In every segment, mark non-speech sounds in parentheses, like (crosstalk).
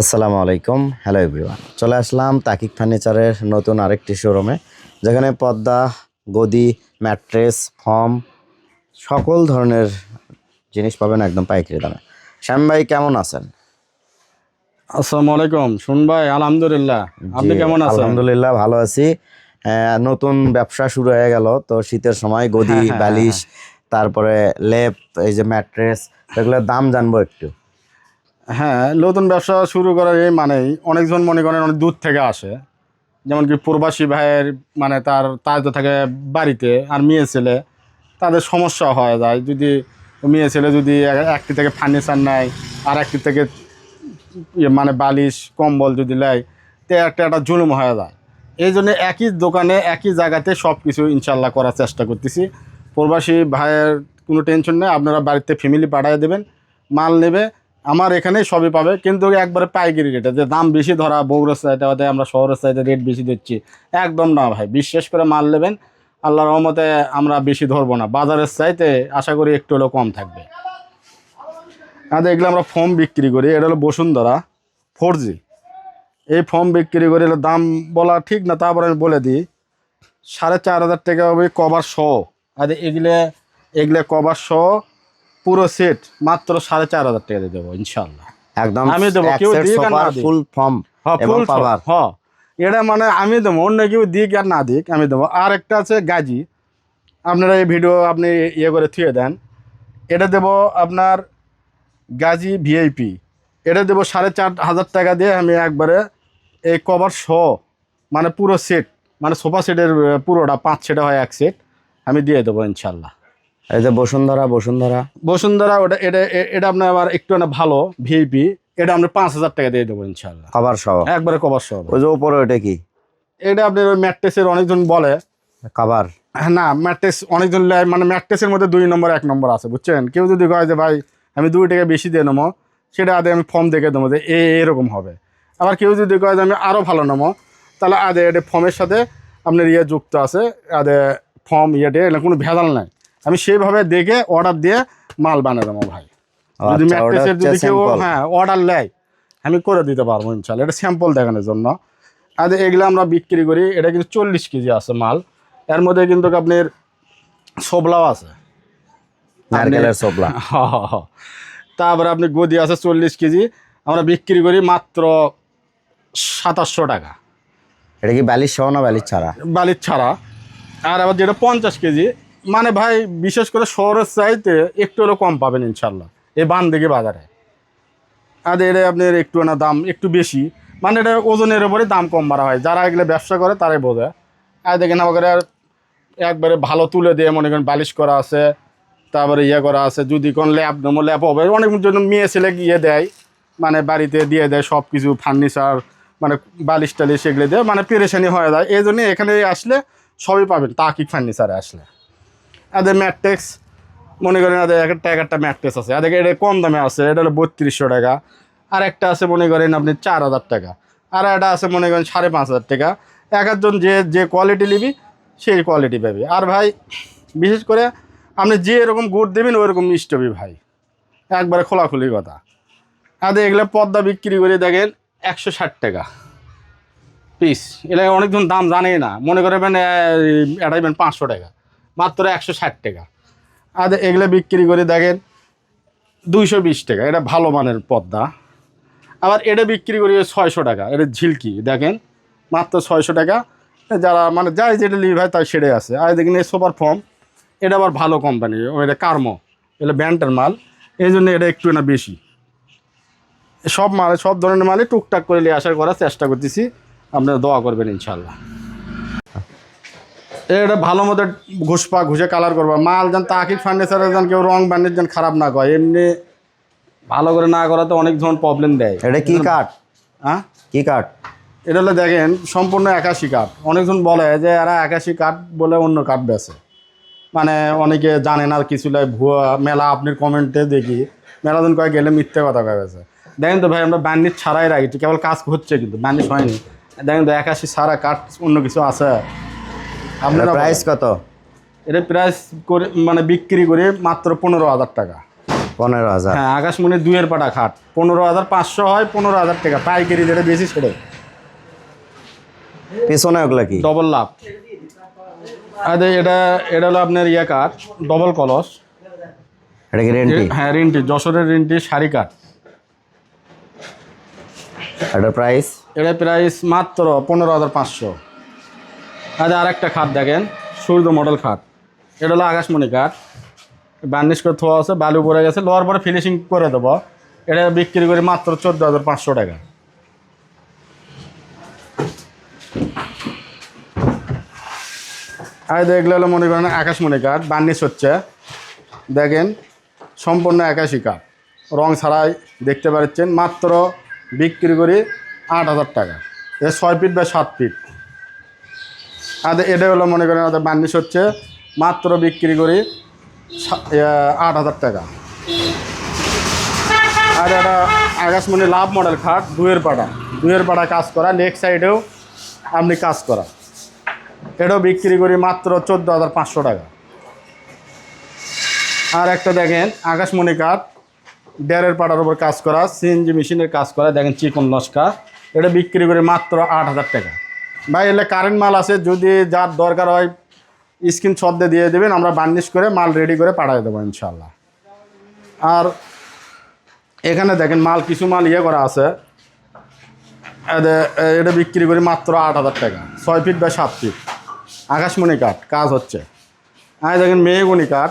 আসসালামু আলাইকুম। Hello everyone চলে আসলাম তাকিক ফার্নিচারের নতুন আরেকটি শোরুমে যেখানে পদ্মা গদি ম্যাট্রেস ফর্ম সকল ধরনের জিনিস পাবেন একদম পাইকারি দামে। শ্যাম ভাই কেমন আছেন? আসসালামু আলাইকুম। শুন ভাই আলহামদুলিল্লাহ। আপনি কেমন আছেন? আলহামদুলিল্লাহ ভালো আছি। নতুন ব্যবসা শুরু হয়ে গেল তো শীতের সময় গদি হ্যাঁ, হ্যাঁ, বালিশ তারপরে লেপ এই যে ম্যাট্রেস এগুলোর দাম জানব একটু। হ্যাঁ নতুন ব্যবসা শুরু করার এই মানেই অনেকজন মনে করেন অনেক দূর থেকে আসে। যেমন কি প্রবাসী ভাইয়ের মানে তার তার তো থাকে বাড়িতে আর মেয়ে ছেলে, তাদের সমস্যা হয়ে যায়। যদি মেয়ে ছেলে যদি একটি থেকে ফার্নিচার নেয় আর একটি থেকে ইয়ে মানে বালিশ, কম্বল যদি নেয়, তো একটা একটা জুলুম হয়ে যায়। এই জন্য একই দোকানে একই জায়গাতে সব কিছু ইনশাল্লাহ করার চেষ্টা করতেছি। প্রবাসী ভাইয়ের কোনো টেনশন নেই, আপনারা বাড়িতে ফ্যামিলি পাঠিয়ে দেবেন, মাল নেবে আমার এখানেই সবই পাবে, কিন্তু একবারে পাইকারি রেটে যে দাম বেশি ধরা, বগুড়ার সাইডে আমরা শহরের সাইডে রেট বেশি দিচ্ছি, একদম না ভাই। বিশ্বাস করে মাল নেবেন আল্লাহ রহমতে আমরা বেশি ধরবো না। বাজারের চাইতে আশা করি একটু হলেও কম থাকবে। আর এগুলো আমরা ফর্ম বিক্রি করি, এটা হলো বসুন্ধরা ফোর এই ফর্ম বিক্রি করে এগুলোর দাম বলা ঠিক না, তারপর আমি বলে দিই, সাড়ে চার হাজার টাকা হবে কভার সহ আর এগুলো এগুলো কভার সহ পুরো সেট মাত্র সাড়ে চার হাজার টাকা দিয়ে দেবো ইনশাল্লাহ একদম আমি দেবো, কেউ না ফুল ফর্ম হ্যাঁ ফুল পাওয়ার হ এটা মানে আমি দেবো অন্য কেউ দিক আর না দিক আমি দেবো। আর একটা আছে গাজি। আপনারা এই ভিডিও আপনি ইয়ে করে থুয়ে দেন। এটা দেবো আপনার গাজি ভিআইপি এটা দেবো সাড়ে চার হাজার টাকা দিয়ে আমি একবারে এই কভার সহ মানে পুরো সেট মানে সোফা সেটের পুরোটা পাঁচ সেটা হয় এক সেট আমি দিয়ে দেবো ইনশাল্লাহ এই যে বসুন্ধরা বসুন্ধরা। বসুন্ধরা ওটা এটা এটা আপনার আবার একটু না ভালো ভিআইপি এটা আমরা পাঁচ হাজার টাকা দিয়ে দেবো ইনশাল্লাহ খাবার সহ? একবারে কভার সহ। ওই যে উপরে ওইটা কি? এটা আপনার ওই ম্যাট্রেসের অনেকজন বলে। হ্যাঁ, না ম্যাট্রেস অনেকজন মানে ম্যাট্রেসের মধ্যে দুই নম্বর এক নম্বর আছে বুঝছেন? কেউ যদি কয় যে ভাই আমি দুই টাকা বেশি দিয়ে নেব সেটা আদে আমি ফর্ম দেখে দেবো যে এ এরকম হবে। আবার কেউ যদি কয় যে আমি আরও ভালো নেব তাহলে আদে এটা ফর্মের সাথে আপনার ইয়ে যুক্ত আছে আদে ফর্ম ইয়েটে এটা কোনো ভেজাল নাই। আমি সেইভাবে দেখে অর্ডার দিয়ে মাল বানিয়ে দেবো ভাই। যদি আচ্ছা, ম্যাট্রেসের যদি কেউ হ্যাঁ অর্ডার নেয় আমি করে দিতে পারব ইনশাল্লাহ। এটা স্যাম্পল দেখানোর জন্য। আর এগুলো আমরা বিক্রি করি এটা কিন্তু চল্লিশ কেজি আছে মাল। এর মধ্যে কিন্তু আপনার সোবলাও আছে। নারকেলের সোবলা (laughs) তারপরে আপনি গদি আছে চল্লিশ কেজি। আমরা বিক্রি করি মাত্র সাতাশশো টাকা। এটা কি বালির সহ না বালিশ ছাড়া? বালির ছাড়া। আর আবার যেটা পঞ্চাশ কেজি মানে ভাই, বিশেষ করে শহরের চাইতে একটু হলেও কম পাবেন ইনশাল্লাহ এই বান দিকে বাজারে। আর এটা আপনার একটু না দাম একটু বেশি মানে এটা ওজনের উপরে দাম কম বাড়া হয়, যারা এগুলো ব্যবসা করে তারাই বোঝে। আর দেখেন আর একবারে ভালো তুলে দিয়ে মনে করেন বালিশ করা আছে, তারপরে ইয়ে করা আছে, যদি কোন ল্যাপ নেব ল্যাপ হবে, অনেক জন্য মেয়ে ছেলে গিয়ে দেয় মানে বাড়িতে দিয়ে দেয় সব কিছু ফার্নিচার মানে বালিশ টালিশ এগুলো দিয়ে মানে পেরেশানি হয়ে যায়। এই জন্য এখানে আসলে সবই পাবেন তাকিক ফার্নিচারে আসলে। আদের ম্যাট্রেক্স, মনে করেন আদের একটা, এক একটা ম্যাট্রেস আছে। আদের এটা কম দামে আছে, এটা হলো বত্রিশশো টাকা। আর একটা আছে মনে করেন আপনি চার হাজার টাকা। আর একটা আছে মনে করেন সাড়ে পাঁচ হাজার টাকা। এক একজন যে যে কোয়ালিটি নিবি, সেই কোয়ালিটি পাবি। আর ভাই, বিশেষ করে আপনি যে এরকম গুড় দেবেন ওইরকম মিষ্টি হবে ভাই। একবারে খোলাখুলি কথা। আদে এগুলো পদ্মা বিক্রি করে দেখেন একশো ষাট টাকা। পিস। এটা অনেকজন দাম জানেই না। মনে করবেন এটাইবেন পাঁচশো টাকা। মাত্র একশো ষাট টাকা। আর এগুলো বিক্রি করে দেখেন, দুইশো বিশ টাকা। এটা ভালো মানের পদ্মা। আবার এটা বিক্রি করি ছয়শো টাকা। এটা ঝিলকি, দেখেন, মাত্র ছয়শো টাকা। যারা মানে যাই যেটা লিভ হয় তাই সেটাই আছে। আর দেখেন সুপার ফর্ম, এটা আবার ভালো কোম্পানি। এটা কার্মো, এটা ব্যান্ডের মাল। এই জন্য এটা একটু না বেশি। সব মাল, সব ধরনের মালই টুকটাক করে নিয়ে আসার করার চেষ্টা করতেছি। আপনারা দোয়া করবেন ইনশাল্লাহ এটা ভালো মতো ঘুষপা ঘুষে কালার করবা। মাল যেন তাকিক ফার্নিচারে যেন কেউ রং বান্ডির যেন খারাপ না করে এমনি ভালো করে না করাতে অনেক ধরনের প্রবলেম দেয়। এটা কি কাঠ? হ্যাঁ? কি কাঠ? এটা হলে দেখেন সম্পূর্ণ একাশি কাঠ। অনেকজন বলে যে এরা একাশি কাঠ বলে অন্য কাঠ বেছে মানে অনেকে জানে না কিছু লাই ভুয়া মেলা আপনি কমেন্টে দেখি মেলাদিন কয়েক গেলে মিথ্যে কথা কয়েছে দেখেন তো ভাই আমরা ব্যান্ডিজ ছাড়াই রাখি। কেবল কাজ হচ্ছে কিন্তু ব্যান্ডিজ হয়নি। দেখেন তো একাশি ছাড়া কাঠ অন্য কিছু আছে। আপনারা প্রাইস কত? এটা প্রাইস করে মানে বিক্রি করে মাত্র পনেরো হাজার টাকা। পনেরো হাজার। হ্যাঁ আকাশমণি দুইয়ের পাটা খাট। পনেরো হাজার পাঁচশো হয় পনেরো হাজার টাকা। পাইকারি যেটা বেশি সেটা পেছনে ওগুলো কি? ডবল লাভ আর এটা এটা হলো আপনার ইয়ে কাঠ ডবল কলস এটা কি রেন্টি? হ্যাঁ রিন্টি যশোরের রিন্টি শাড়ি কাঠ। এটা প্রাইস এটা প্রাইস মাত্র পনেরো হাজার পাঁচশো। আর আর একটা খাট দেখেন, সূর্য মডেল খাট এটা হলো আকাশমণি কাঠ বার্নিশ করে থোয়া আছে, বালু পড়ে গেছে লোয়ার পরে ফিনিশিং করে দেবো। এটা বিক্রি করি মাত্র চোদ্দ হাজার পাঁচশো টাকা। আর দেখলে হলো মনে করেন আকাশমণি কাঠ বার্নিশ হচ্ছে। দেখেন, সম্পূর্ণ একাশি কাঠ রং ছাড়াই দেখতে পাচ্ছেন, মাত্র বিক্রি করি আট হাজার টাকা। এ ছয় ফিট বা সাত ফিট আর এটা হলো মনে করেন আমাদের বার্নিশ হচ্ছে মাত্র বিক্রি করি আট হাজার টাকা। আর এটা আকাশমণি লাভ মডেল খাট, দুয়ের পাড়া। দুয়ের পাড়া কাজ করা, লেগ সাইডেও আপনি কাজ করা। এটাও বিক্রি করি মাত্র চোদ্দ হাজার পাঁচশো টাকা। আর একটা দেখেন, আকাশমণি কাঠ ডেরের পাড়ার উপর কাজ করা, সিএনজি মেশিনের কাজ করা, দেখেন চিকন লস্কা। এটা বিক্রি করে মাত্র আট হাজার টাকা। ভাই, এলে কারেন্ট মাল আছে, যদি যার দরকার হয় স্ক্রিন শব্দে দিয়ে দেবেন, আমরা বার্নিশ করে মাল রেডি করে পাঠিয়ে দেবো ইনশাল্লাহ আর এখানে দেখেন, মাল কিছু মাল ইয়ে করা আছে। এটা বিক্রি করি মাত্র আট হাজার টাকা, ছয় ফিট বা সাত ফিট আকাশমণি কাঠ, কাজ হচ্ছে। আর দেখেন, মেহগুনি কাঠ।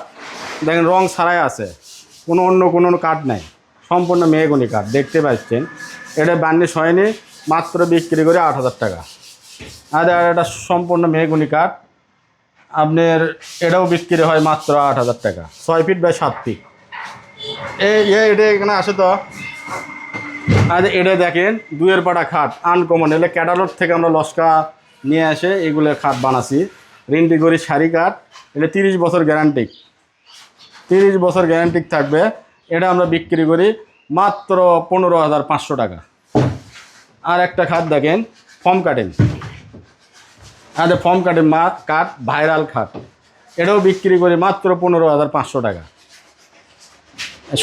দেখেন, রং ছাড়াই আছে। কোনো অন্য, কোনো কাঠ নাই। সম্পূর্ণ মেহগুনি কাঠ, দেখতে পাচ্ছেন। এটা বার্নিশ হয়নি, মাত্র বিক্রি করে আট হাজার টাকা। আর এটা সম্পূর্ণ মেহগুনি কাঠ। আপনার এটাও বিক্রি হয় মাত্র আট হাজার টাকা। ছয় ফিট বা সাত ফিট। এই এটা এখানে আসে তো। আর এটা দেখেন, দুয়ের পাটা খাট আনকমন এলে ক্যাটালগ থেকে আমরা লস্কা নিয়ে আসে এগুলো খাট বানাছি রিন্টি করি শাড়ি কাঠ, এটা তিরিশ বছর গ্যারান্টি তিরিশ বছর গ্যারান্টি থাকবে। এটা আমরা বিক্রি করি মাত্র পনেরো হাজার পাঁচশো টাকা। আর একটা খাট দেখেন ফর্ম কাটেন আর ফর্ম কাটেন মা কাঠ ভাইরাল খাট এটাও বিক্রি করি মাত্র পনেরো হাজার পাঁচশো টাকা।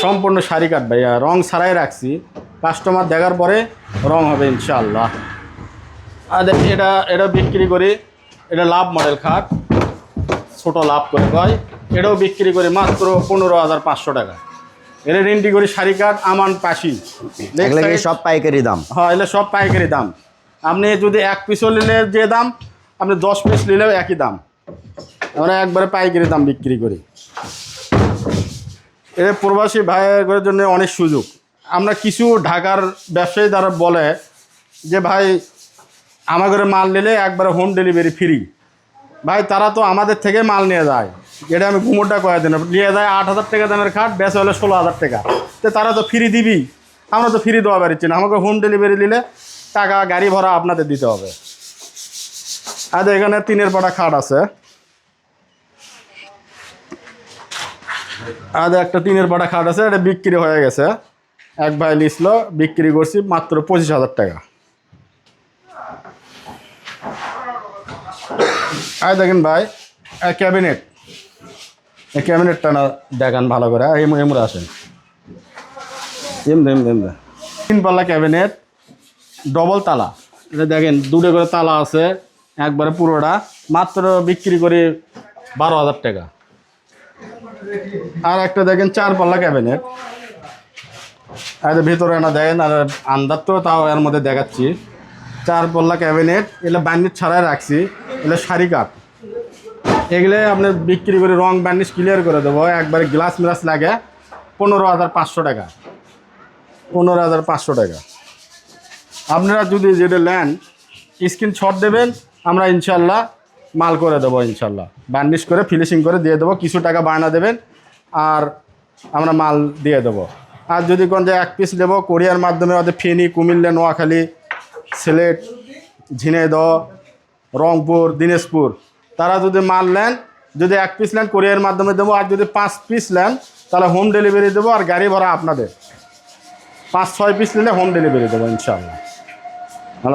সম্পূর্ণ শাড়ি কাট ভাইয়া রং ছাড়াই রাখছি। কাস্টমার দেখার পরে রং হবে ইনশাল্লাহ আর এটা এটা বিক্রি করি এটা লাভ মডেল খাট ছোট লাভ করে কয় এটাও বিক্রি করি মাত্র পনেরো হাজার পাঁচশো টাকা। এটা রেন্টি করি শাড়ি কাঠ আমান পাশি। সব পাইকারি দাম? হ্যাঁ এগুলো সব পাইকারি দাম। আপনি যদি এক পিসও নিলে যে দাম আপনি দশ পিস নিলেও একই দাম। আমরা একবারে পাইকারি দাম বিক্রি করি। এটা প্রবাসী ভাইয়ের জন্য অনেক সুযোগ। আমরা কিছু ঢাকার ব্যবসায়ী দ্বারা বলে যে, ভাই, আমার ঘরে মাল নিলে একবারে হোম ডেলিভারি ফ্রি ভাই, তারা তো আমাদের থেকে মাল নিয়ে যায়। এটা আমি ঘুমোটা কয়ে দিন, নিয়ে যায় আট হাজার টাকা দামের খাট, বেচা হলে ষোলো হাজার টাকা। তো তারা তো ফ্রি দিবি। আমরা তো ফ্রি দেওয়া পারছি না। আমাকে হোম ডেলিভারি দিলে টাকা গাড়ি ভাড়া আপনাদের দিতে হবে। আর এখানে তিনের পাটা খাট আছে। আর একটা তিনের পাটা খাট আছে, এটা বিক্রি হয়ে গেছে। এক ভাই লিসল বিক্রি করছি মাত্র পঁচিশ হাজার টাকা। আর দেখেন ভাই ক্যাবিনেট। এই ক্যাবিনেটটা না, দেখান ভালো করে। এই এমরে আসেন। এম দেম দেম দে তিন পাল্লা ক্যাবিনেট ডবল তালা। এটা দেখেন, দুটো করে তালা আছে। একবারে পুরোটা। মাত্র বিক্রি করে বারো হাজার টাকা। আর একটা দেখেন চার পাল্লা ক্যাবিনেট আর ভিতরে না দেখেন, আর আন্দার তো তাও এর মধ্যে দেখাচ্ছি। চার পাল্লা ক্যাবিনেট এগুলো ব্যান্ডিট ছাড়াই রাখছি। এগুলো শাড়ি কাপ। এগুলো আপনি বিক্রি করে রং ব্যান্ডিশ ক্লিয়ার করে দেবো। একবারে গ্লাস মিলাস লাগে পনেরো হাজার পাঁচশো টাকা। পনেরো হাজার পাঁচশো টাকা। আপনারা যদি যেটা নেন স্ক্রিন শট দেবেন আমরা ইনশাল্লাহ মাল করে দেবো ইনশাল্লাহ বার্নিশ করে, ফিনিশিং করে দিয়ে দেবো। কিছু টাকা বায়না দেবেন আর আমরা মাল দিয়ে দেবো। আর যদি কোন যে এক পিস নেব কোরিয়ার মাধ্যমে ওদের ফেনী, কুমিল্লা, নোয়াখালী, সিলেট, ঝিনাইদহ, রংপুর, দিনাজপুর, তারা যদি মাল নেন, যদি এক পিস নেন, কোরিয়ার মাধ্যমে দেবো। আর যদি পাঁচ পিস নেন, তাহলে হোম ডেলিভারি দেবো। আর গাড়ি ভাড়া আপনাদের। পাঁচ, ছয় পিস নিলে হোম ডেলিভারি দেবো ইনশাআল্লাহ।